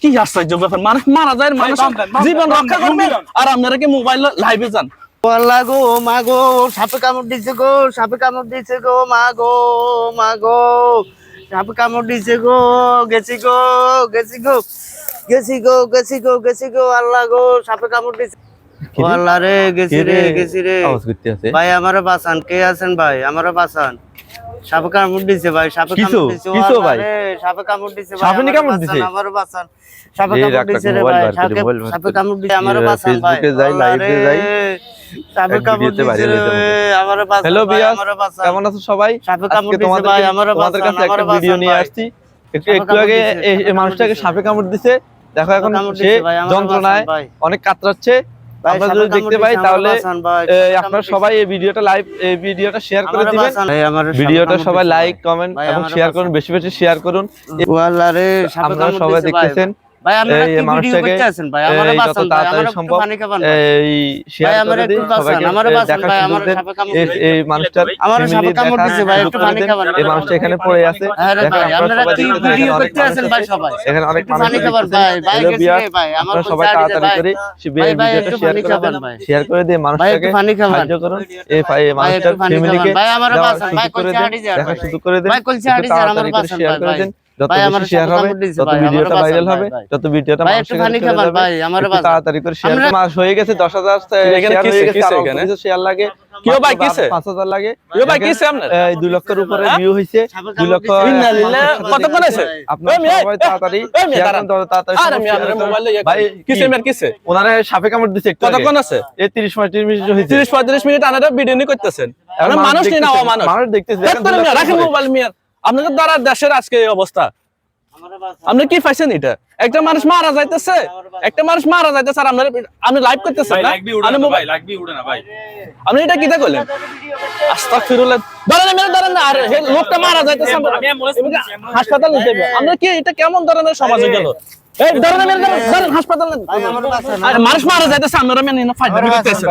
কি আশ্চর্য ব্যাপার। মানুষ মারা যায় মানুষ জীবন রক্ষা করবে। আর আপনারা কি মোবাইল লাইভে যান? আল্লাহ গো মা গো সাপে কামড় দিছে গো সাপে কামড় দিছে গো মা গো মা গো। সাপে কামড় দিছে গো গেছি গো গেছি গো গেছি গো গেছি গো গেছি গো আল্লাহ গো সাপে কামড় দিছে। আল্লাহ রে? গেছি রে গেছি রে। আওয়াজ করতে আছে ভাই আমারে বাঁচান কে আছেন ভাই? আমারে বাঁচান সাপে কামড় দিছে ভাই সাপে কামড় দিছে আল্লাহ ভাই? সাপে কামড় দিছে ভাই সাপে কামড় দিছে? আমারে বাঁচান সাপে কামড় দিছে রে ভাই সাপে কামড় দিছে আমারে এ, বাঁচান ভাই ফেসবুকে যাই, লাইভে যাই। সাপে কামড় দিছে ভাইরাল রে হইতে হবে। আমারে বাঁচান হ্যালো বিয়াস কেমন আছো সবাই সাপে কামড় দিছে ভাই, আমারে তোমাদের বাঁচান, কাছে একটা ভিডিও নিয়ে আসছি একটু একটু আগে এই মানুষটাকে সাপে কামড় দিছে দেখো এখন সে যন্ত্রণায়। অনেক কাতরাচ্ছে আমরা যদি দেখতে পাই তাহলে আপনারা সবাই এই ভিডিওটা লাইভ এই ভিডিওটা শেয়ার করে দিবেন। ভিডিওটা সবাই লাইক কমেন্ট এবং শেয়ার করুন বেশি বেশি শেয়ার করুন। আপনারা সবাই দেখতেছেন। ভাই আমরা কি ভিডিও করতে আছেন ভাই আমারে বাঁচান ভাই আমারে একটু পানি খাবান। এই শেয়ার ভাই, করে আমারে একটু বাঁচান, আমারে বাঁচান ভাই, আমারে সাপে কামড় এই। মানুষটার আমারে সাপে কামড় দিছে ভাই, একটু পানি। খাবান এই মানুষটা এখানে পড়ে আছে ভাই, আপনারা কি ভিডিও করতে আছেন ভাই সবাই? এখানে অনেক মানুষ পানি খাবার ভাই, ভাই গেছে ভাই, আমার সবাই তাড়াতাড়ি করে ভাই, ভাই, একটু পানি খাবেন ভাই। শেয়ার করে দিয়ে মানুষটাকে পানি খাবেন। সাহায্য করুন এই ভাই মানুষটার ফ্যামিলিকে ভাই, আমারে বাঁচান, ভাই, কলসি হাঁটি যান, ভাই। কলসি হাঁটি যান, আমার বাঁচান, ভাই, দেন যত বেশি শেয়ার সাপে হবে দিছে, তত ভিডিওটা ভাইরাল হবে ভিডিওটা। তাড়াতাড়ি করে শেয়ার মাস হয়ে গেছে 10000 এখানে শেয়ার লাগে কেউ ভাই কিসে? 5000 লাগে কেউ ভাই কিসে আপনার? 2 লক্ষের উপরে? ভিউ হইছে 2 লক্ষ কামড় দিছে। ইন্না আছে? আপনারা ওই মেয়ে, সবাই তাড়াতাড়ি ওই মেয়ে, শেয়ার দাঁড়ান। করুন, তাড়াতাড়ি আরে আমি আপনার মোবাইলে ভাই কিসে মেয়ের কিসে ওনারা সাপে কামড় দিছে। আছে এই 30 35 মিনিট হইছে তিরিশ পঁয়ত্রিশ মিনিট আনারা ভিডিও নিয়ে করতেছেন এখন মানুষ নিয়ে দেখতেছে, মানুষ মানুষ দেখতেছে, মিয়া, রাখেন মোবাইল মিয়ার আপনাদের দ্বারা দেশের আজকে এই অবস্থা। আমারে আপনি কি পাইছেন এটা? একটা মানুষ মারা যাইতেছে একটা মানুষ মারা যাইতেছে আর আপনার আপনি লাইভ করতেছেন ভাই না? লাগবি আপনি মোবাইল লাগবি উড়ে না ভাই। আপনি এটা কিটা করলেন আস্তাগফিরুল্লাহ। ধরেন মেরে ধরেন না আর লোকটা মারা যাইতেছে আমি হাসপাতাল নিতে হবে আমরা কি এটা কেমন ধরনের সমাজে গেল? এই ধরেন মেরে ধরেন হাসপাতাল। আরে মানুষ মারা যাইতেছে আপনারা মেনে না ফাইট করতেছেন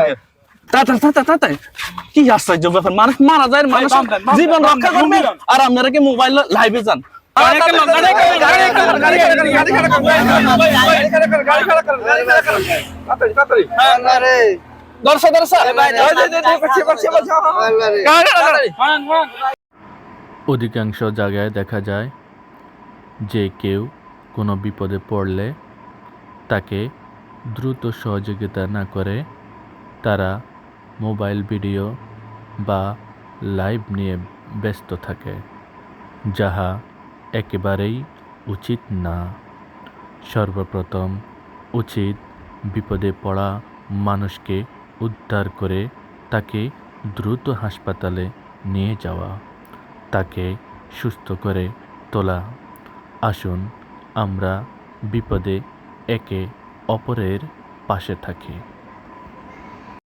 কি আশ্চর্য ব্যাপার মানুষ মারা যায় মানুষ জীবন রক্ষা করবে আর আপনারা কি মোবাইল লাইভে যান দর্শক হ্যাঁ, হ্যাঁ। মান, মান। অধিকাংশ জায়গায় দেখা যায় যে কেউ কোনো বিপদে পড়লে তাকে দ্রুত সহযোগিতা না করে তারা মোবাইল ভিডিও বা লাইভ নিয়ে ব্যস্ত থাকে, যাহা একেবারেই উচিত না। সর্বপ্রথম উচিত বিপদে পড়া মানুষকে উদ্ধার করে তাকে দ্রুত হাসপাতালে নিয়ে যাওয়া, তাকে সুস্থ করে তোলা। আসুন আমরা বিপদে একে অপরের পাশে থাকি।